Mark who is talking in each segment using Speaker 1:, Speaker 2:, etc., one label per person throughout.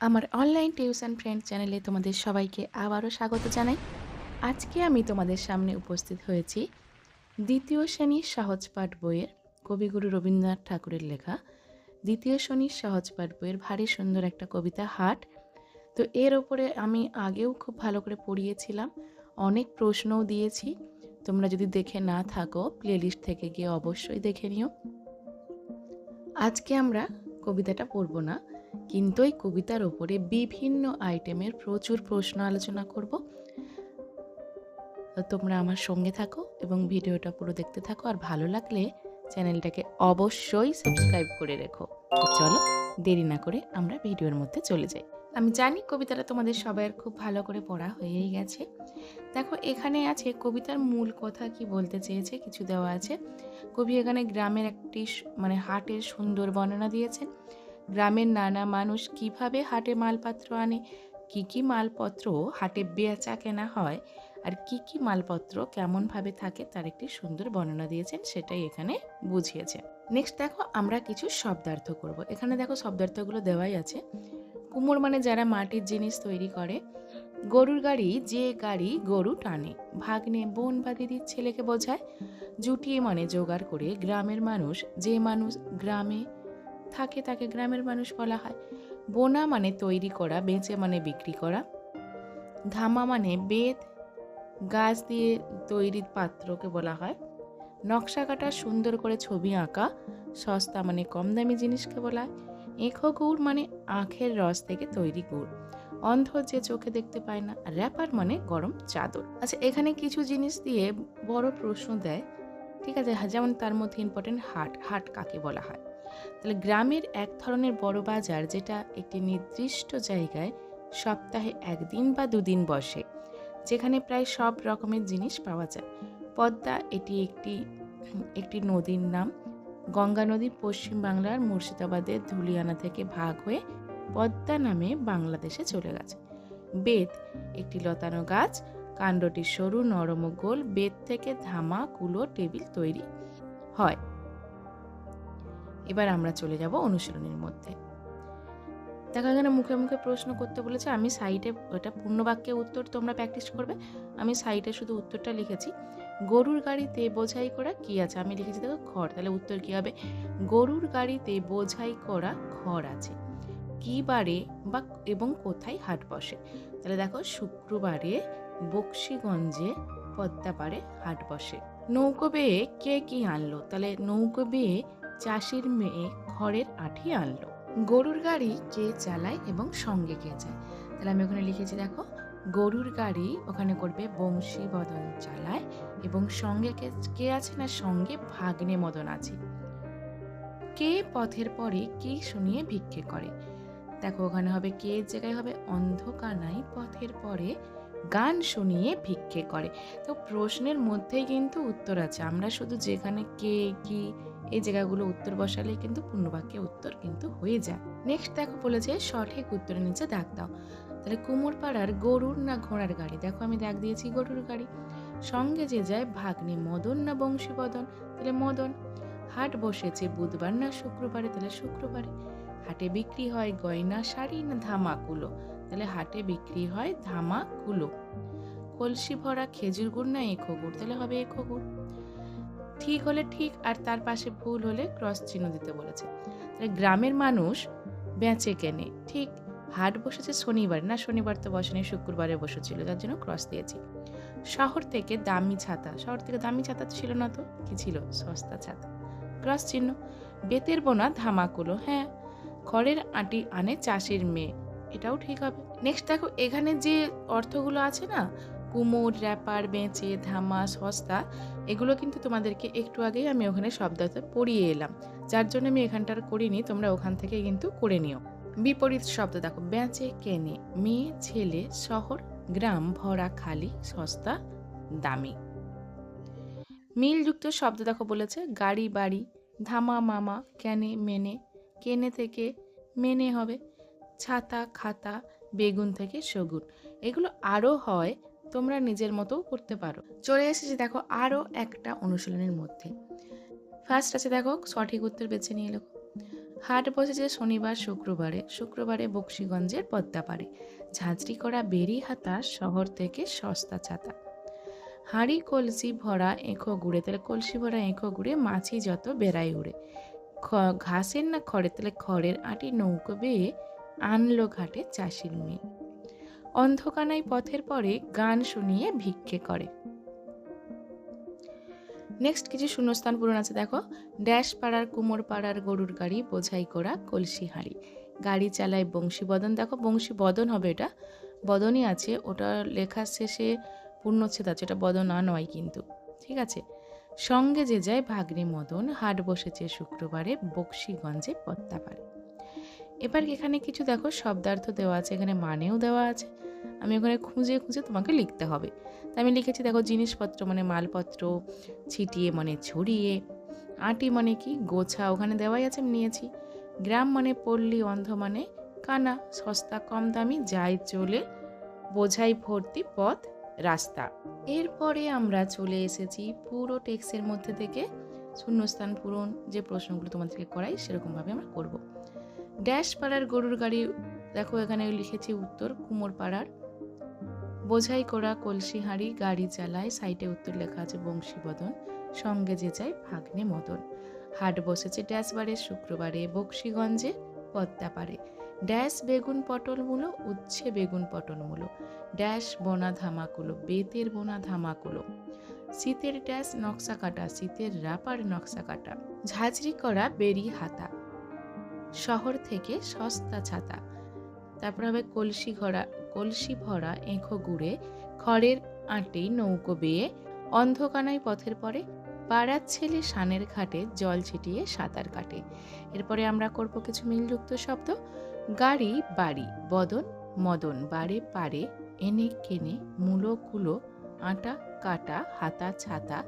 Speaker 1: আমার online tuition friend চ্যানেলে তোমাদের সবাইকে আবারও স্বাগত জানাই। আজকে আমি তোমাদের সামনে উপস্থিত হয়েছি দ্বিতীয় শ্রেণির সহজ পাঠ বইয়ের কবিগুরু রবীন্দ্রনাথ ঠাকুরের লেখা। দ্বিতীয় শ্রেণির সহজ পাঠ বইয়ের ভারী সুন্দর একটা কবিতা, হাট। তো এর ওপরে আমি আগেও খুব ভালো করে পড়িয়েছিলাম, অনেক প্রশ্নও দিয়েছি। তোমরা যদি দেখে না থাকো প্লেলিস্ট থেকে গিয়ে অবশ্যই দেখে নিও। আজকে আমরা কবিতাটা পড়ব না কিন্তু এই কবিতার ওপরে বিভিন্ন আইটেমের প্রচুর প্রশ্ন আলোচনা করব। তোমরা আমার সঙ্গে থাকো এবং ভিডিওটা পুরো দেখতে থাকো। আর ভালো লাগলে চ্যানেলটাকে অবশ্যই সাবস্ক্রাইব করে রেখো। চলো, দেরি না করে আমরা ভিডিওর মধ্যে চলে যাই। আমি জানি কবিতাটা তোমাদের সবাইয়ের খুব ভালো করে পড়া হয়েই গেছে। দেখো, এখানে আছে, কবিতার মূল কথা কি বলতে চেয়েছে কিছু দেওয়া আছে। কবি এখানে গ্রামের একটি মানে হাটের সুন্দর বর্ণনা দিয়েছেন। গ্রামের নানা মানুষ কীভাবে হাটে মালপত্র আনে? কি কি মালপত্র হাটে বেচা কেনা হয়? আর কি কি মালপত্র কেমনভাবে থাকে? তার একটি সুন্দর বর্ণনা দিয়েছেন, সেটাই এখানে বুঝিয়েছে নেক্সট দেখো, আমরা কিছু শব্দার্থ করব। এখানে দেখো শব্দার্থগুলো দেওয়াই আছে। কুমোর মানে যারা মাটির জিনিস তৈরি করে। গরুর গাড়ি যে গাড়ি গরু টানে। ভাগ্নে, বোন বা দিদির ছেলেকে বোঝায়। জুটিয়ে মানে জোগাড় করে। গ্রামের মানুষ, যে মানুষ গ্রামে থাকে তাকে গ্রামের মানুষ বলা হয়। বোনা মানে তৈরি করা, বেচে মানে বিক্রি করা। ধামা মানে বেদ গাছ দিয়ে তৈরি পাত্রকে বলা হয়। নকশা কাটা, সুন্দর করে ছবি আঁকা, সস্তা মানে কম দামি জিনিসকে বলা হয়। এঁখো গুড় মানে আখের রস থেকে তৈরি গুড়। অন্ধ যে চোখে দেখতে পায় না। র্যাপার মানে গরম চাদর। আচ্ছা এখানে কিছু জিনিস দিয়ে বড় প্রশ্ন দেয়। ঠিক আছে যেমন তার মধ্যে ইম্পর্টেন্ট হাট হাট কাকে বলা হয়? তাহলে গ্রামের এক ধরনের বড় বাজার যেটা একটি নির্দিষ্ট জায়গায় সপ্তাহে একদিন বা দুদিন বসে, যেখানে প্রায় সব রকমের জিনিস পাওয়া যায়। পদ্মা এটি একটি একটি নদীর নাম। গঙ্গা নদী পশ্চিম বাংলার মুর্শিদাবাদের ধুলিয়ানা থেকে ভাগ হয়ে পদ্মা নামে বাংলাদেশে চলে গেছে। বেত একটি লতানো গাছ, কাণ্ডটি সরু নরম গোল, বেত থেকে ধামা, কুলো, টেবিল তৈরি হয়। এবার আমরা চলে যাব অনুশীলনের মধ্যে। দেখা এখানে মুখে মুখে প্রশ্ন করতে বলেছে, আমি সাইডে ওটা পূর্ণ বাক্যে উত্তর তোমরা প্র্যাকটিস করবে? আমি সাইডে শুধু উত্তরটা লিখেছি, গরুর গাড়িতে বোঝাই করা কি আছে? আমি লিখেছি, দেখো, খড়। তাহলে উত্তর কি হবে? গরুর গাড়িতে বোঝাই করা খড় আছে। কি বারে বা এবং কোথায় হাট বসে? তাহলে দেখো, শুক্রবারে বক্সিগঞ্জে পদ্মাপাড়ে হাট বসে। নৌকো বেয়ে কে কি আনলো? তাহলে নৌকো বেয়ে চাষির মেয়ে খড়ের আঠি আনলো। গরুর গাড়ি কে চালায় এবং সঙ্গে কে যায়? তাহলে আমি ওখানে লিখেছি, দেখো, গরুর গাড়ি ওখানে করবে বংশী বদন চালায় এবং সঙ্গে কে কে আছে না সঙ্গে ভাগ্নে মদন আছে। কে পথের পরে কি শুনিয়ে ভিক্ষে করে? দেখো, ওখানে হবে কে জায়গায় হবে অন্ধকানাই পথের পরে গান শুনিয়ে ভিক্ষে করে। তো প্রশ্নের মধ্যেই কিন্তু উত্তর আছে। আমরা শুধু যেখানে কে, কি এই জায়গাগুলো উত্তর বসালে কিন্তু পূর্ণবাক্যে উত্তর কিন্তু হয়ে যায়। নেক্সট দেখো বলেছে সঠিক উত্তরের নিচে দাগ দাও। তাহলে কুমোর পাড়ার গরুর না ঘোড়ার গাড়ি? দেখো আমি দাগ দিয়েছি গরুর গাড়ি। সঙ্গে যে যায় ভাগ্নে মদন না বংশীবদন? তাহলে মদন। হাট বসেছে বুধবার না শুক্রবারে? তাহলে শুক্রবারে। হাটে বিক্রি হয় গয়না, শাড়ি না ধামাকুলো? তাহলে হাটে বিক্রি হয় ধামাকুলো। কলসি ভরা খেজুর গুড় না এখো গুড় তাহলে হবে এখো গুড় ঠিক হলে ঠিক আর তার পাশে ভুল হলে ক্রস চিহ্ন দিতে বলেছে। তাহলে গ্রামের মানুষ বেঁচে কেনে। ঠিক হাট বসেছে শনিবার, না শনিবার তো বসেনি, শুক্রবারে বসেছিল, যার জন্য ক্রস দিয়েছি। শহর থেকে দামি ছাতা, শহর থেকে দামি ছাতা ছিল না তো? কি ছিল? সস্তা ছাতা। ক্রস চিহ্ন। বেতের বোনা ধামাকুলো হ্যাঁ খড়ের আটি আনে চাষির মেয়ে, এটাও ঠিক হবে। নেক্সট দেখো, এখানে যে অর্থগুলো আছে না কুমোর র্যাপার বেঁচে ধামা সস্তা এগুলো কিন্তু তোমাদেরকে একটু আগেই আমি ওখানে শব্দার্থ পড়িয়ে এলাম। যার জন্য আমি এখানটার করিনি, তোমরা ওখান থেকে কিন্তু করে নিও। বিপরীত শব্দ দেখো, বেঁচে কেনে, মেয়ে, ছেলে, শহর, গ্রাম, ভরা, খালি, সস্তা, দামি। মিলযুক্ত শব্দ দেখো বলেছে, গাড়ি, বাড়ি, ধামা, মামা, কেনে, মেনে, কেনে থেকে মেনে হবে, ছাতা, খাতা, বেগুন থেকে সগুন এগুলো আরও হয় তোমরা নিজের মতোও করতে পারো। চলে এসেছি দেখো আরও একটা অনুশীলনের মধ্যে। ফার্স্ট আছে দেখো, সঠিক উত্তর বেছে নিয়ে লেখো। হাট বসেছে শনিবার, শুক্রবারে। শুক্রবারে বক্সিগঞ্জের পদ্মাপাড়ে। ঝাঁঝরি করা বেরি হাতা শহর থেকে সস্তা ছাতা। হাঁড়ি, কলসি ভরা এঁখো গুড়ে, তাহলে কলসি ভরা এঁখো গুড়ে মাছি যত বেড়াই উড়ে। ঘাসের না খড়ে তাহলে খড়ের আটি নৌকো বেয়ে আনলো ঘাটে চাষির মেয়ে অন্ধকানাই পথের পরে গান শুনিয়ে ভিক্ষে করে। নেক্সট কিছু শূন্যস্থান পূরণ আছে, দেখো। ড্যাশ পাড়ার, কুমোর পাড়ার, গরুর গাড়ি, বোঝাই করা, কলসি হাঁড়ি। গাড়ি চালায় বংশী বদন। দেখো, বংশী বদন হবে এটা। বদনই আছে, ওটা লেখার শেষে পূর্ণচ্ছেদ আছে এটা বদন আ নয় কিন্তু। ঠিক আছে? সঙ্গে যে যায় ভাগ্নে মদন, হাট বসেছে শুক্রবারে বক্সিগঞ্জে পত্তাপাড়ে এবার এখানে কিছু দেখো, শব্দার্থ দেওয়া আছে, এখানে মানেও দেওয়া আছে। আমি ওখানে খুঁজে খুঁজে তোমাকে লিখতে হবে। তা আমি লিখেছি, দেখো, জিনিসপত্র মানে মালপত্র, ছিটিয়ে মানে ছড়িয়ে, আটি মানে কি, গোছা, ওখানে দেওয়াই আছে, আমি নিয়েছি। গ্রাম মানে পল্লী, অন্ধ মানে কানা, সস্তা, কম দামি, যাই চলে, বোঝাই ভর্তি, পথ, রাস্তা। এরপরে আমরা চলে এসেছি পুরো টেক্সের মধ্যে থেকে, শূন্যস্থান পূরণ, যে প্রশ্নগুলো তোমাদেরকে করাই, সেরকমভাবে আমরা করব। ড্যাশ পাড়ার গরুর গাড়ি, দেখো এখানে লিখেছি উত্তর, কুমোর পাড়ার। বোঝাই করা কলসি হাঁড়ি, গাড়ি চালায়, সাইটে উত্তর লেখা আছে বংশীবদন, সঙ্গে যে যায় ভাগ্নে মদন। হাট বসেছে ড্যাশবারে শুক্রবারে, বক্সিগঞ্জে পদ্মাপাড়ে ড্যাশ বেগুন পটল মূলো, উচ্ছে বেগুন পটল মূলো। ড্যাশ বোনা ধামাকুলো, বেতের বোনা ধামাকুলো। শীতের ড্যাশ নকশা কাটা, শীতের রাপার নকশা কাটা। ঝাঁঝরি করা বেরি হাতা। শহর থেকে সস্তা ছাতা। তারপর হবে কলসি ঘরা কলসি ভরা এঁখো গুড়ে, খড়ের আঁটি নৌকো বেয়ে, অন্ধকানায় পথের পরে পাড়ার ছেলে সানের ঘাটে জল ছিটিয়ে সাঁতার কাটে। এরপরে আমরা করব কিছু মিলযুক্ত শব্দ। গাড়ি, বাড়ি, বদন, মদন, বাড়ে পারে এনে, কেনে, মূলো, কুলো, আটা, কাটা, হাতা, ছাতা,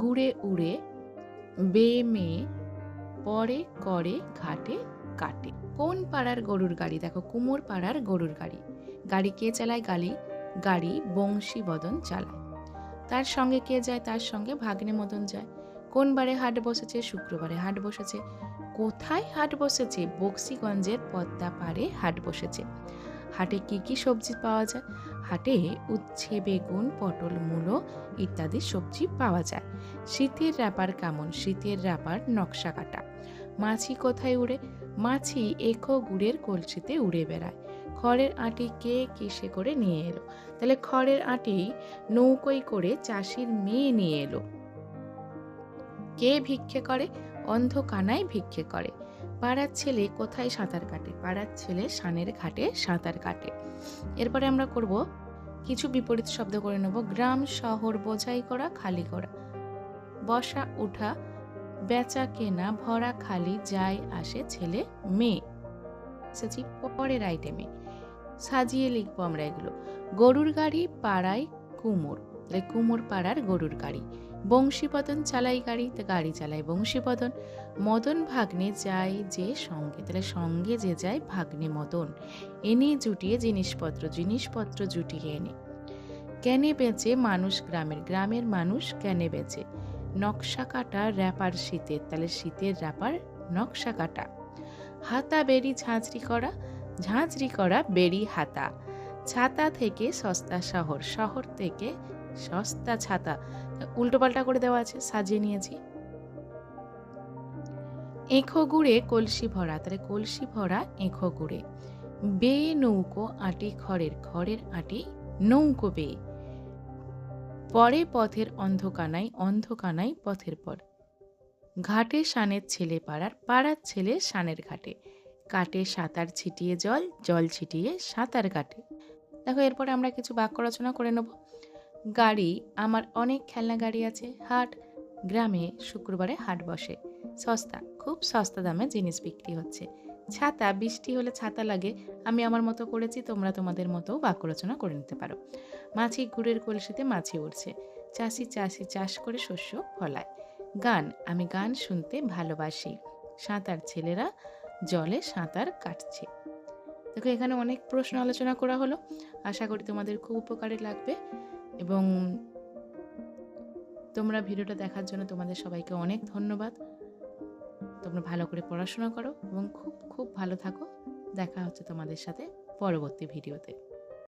Speaker 1: গুড়ে, উড়ে, বেয়ে, মেয়ে পরে, করে, ঘাটে, কাটে। কোন পাড়ার গরুর গাড়ি? দেখো, কুমোর পাড়ার গরুর গাড়ি। গাড়ি কে চালায়? গাড়ি গাড়ি বংশী বদন চালায়। তার সঙ্গে কে যায়? তার সঙ্গে ভাগ্নে মদন যায়। কোন বারে হাট বসেছে? শুক্রবারে হাট বসেছে। কোথায় হাট বসেছে? বক্সিগঞ্জের পদ্মা পাড়ে হাট বসেছে। হাটে কি কি সবজি পাওয়া যায়? হাটে উচ্ছে, বেগুন, পটল, মূলো ইত্যাদি সবজি পাওয়া যায়। শীতের র্যাপার কেমন? শীতের র্যাপার নকশা কাটা। মাছি কোথায় উড়ে? মাছি একো গুড়ের কলসিতে উড়ে বেড়ায়। খড়ের আঁটি কে কিসে করে নিয়ে এলো? তাহলে খড়ের আঁটি নৌকোয় করে চাষির মেয়ে নিয়ে এলো। কে ভিক্ষে করে? অন্ধ কানায় ভিক্ষে করে। পাড়ার ছেলে কোথায় সাঁতার কাটে? পাড়ার ছেলে সানের ঘাটে সাঁতার কাটে। এরপরে আমরা করব কিছু বিপরীত শব্দ করে নেব। গ্রাম, শহর, বোঝাই করা, খালি করা। বসা, উঠা বেচা কেনা ভরা খালি যায় আসে ছেলে, মেয়ে। পরের আইটেমে সাজিয়ে লিখব আমরা এগুলো। গরুর গাড়ি, পাড়ায় কুমোর। তাহলে কুমোর পাড়ার গরুর গাড়ি। বংশীপতন চালাই গাড়ি, তো গাড়ি চালায় বংশীপতন মদন ভাগ্নে যায় যে সঙ্গে, তাহলে সঙ্গে যে যায় ভাগ্নে মদন। এনে জুটিয়ে জিনিসপত্র জিনিসপত্র জুটিয়ে এনে। কেনে বেচে মানুষ গ্রামের গ্রামের মানুষ কেনে বেচে। নকশা কাটা র্যাপার শীতের, তাহলে শীতের র্যাপার নকশা কাটা। হাতা বেরি ঝাঁঝরি করা ঝাঁঝরি করা বেরি হাতা। ছাতা থেকে সস্তা শহর শহর থেকে সস্তা ছাতা। উল্টোপাল্টা করে দেওয়া আছে, সাজিয়ে নিয়েছি। এঁখো গুড়ে কলসি ভরা, তাহলে কলসি ভরা এঁখো গুড়ে। বে নৌকো আটি, খড়ের খড়ের আটি নৌকো বেয়ে। পরে পথের অন্ধকানাই অন্ধকানাই পথের পর। ঘাটে সানের ছেলে পাড়ার পাড়ার ছেলে সানের ঘাটে। কাটে সাঁতার ছিটিয়ে জল জল ছিটিয়ে সাঁতার কাটে দেখো, এরপরে আমরা কিছু বাক্য রচনা করে নেব। গাড়ি, আমার অনেক খেলনা গাড়ি আছে। হাট, গ্রামে শুক্রবারে হাট বসে। সস্তা, খুব সস্তা দামে জিনিস বিক্রি হচ্ছে। ছাতা, বৃষ্টি হলে ছাতা লাগে। আমি আমার মতো করেছি, তোমরা তোমাদের মতো বাক্য রচনা করে নিতে পারো। মাছি গুড়ের কলসিতে মাছি উঠছে চাষি চাষি চাষ করে শস্য ফলায়। গান, আমি গান শুনতে ভালোবাসি। সাঁতার ছেলেরা জলে সাঁতার কাটছে। দেখো, এখানে অনেক প্রশ্ন আলোচনা করা হলো। আশা করি তোমাদের খুব উপকারে লাগবে। এবং তোমরা ভিডিওটা দেখার জন্য তোমাদের সবাইকে অনেক ধন্যবাদ। তোমরা ভালো করে পড়াশোনা করো এবং খুব খুব ভালো থাকো। দেখা হচ্ছে তোমাদের সাথে পরবর্তী ভিডিওতে।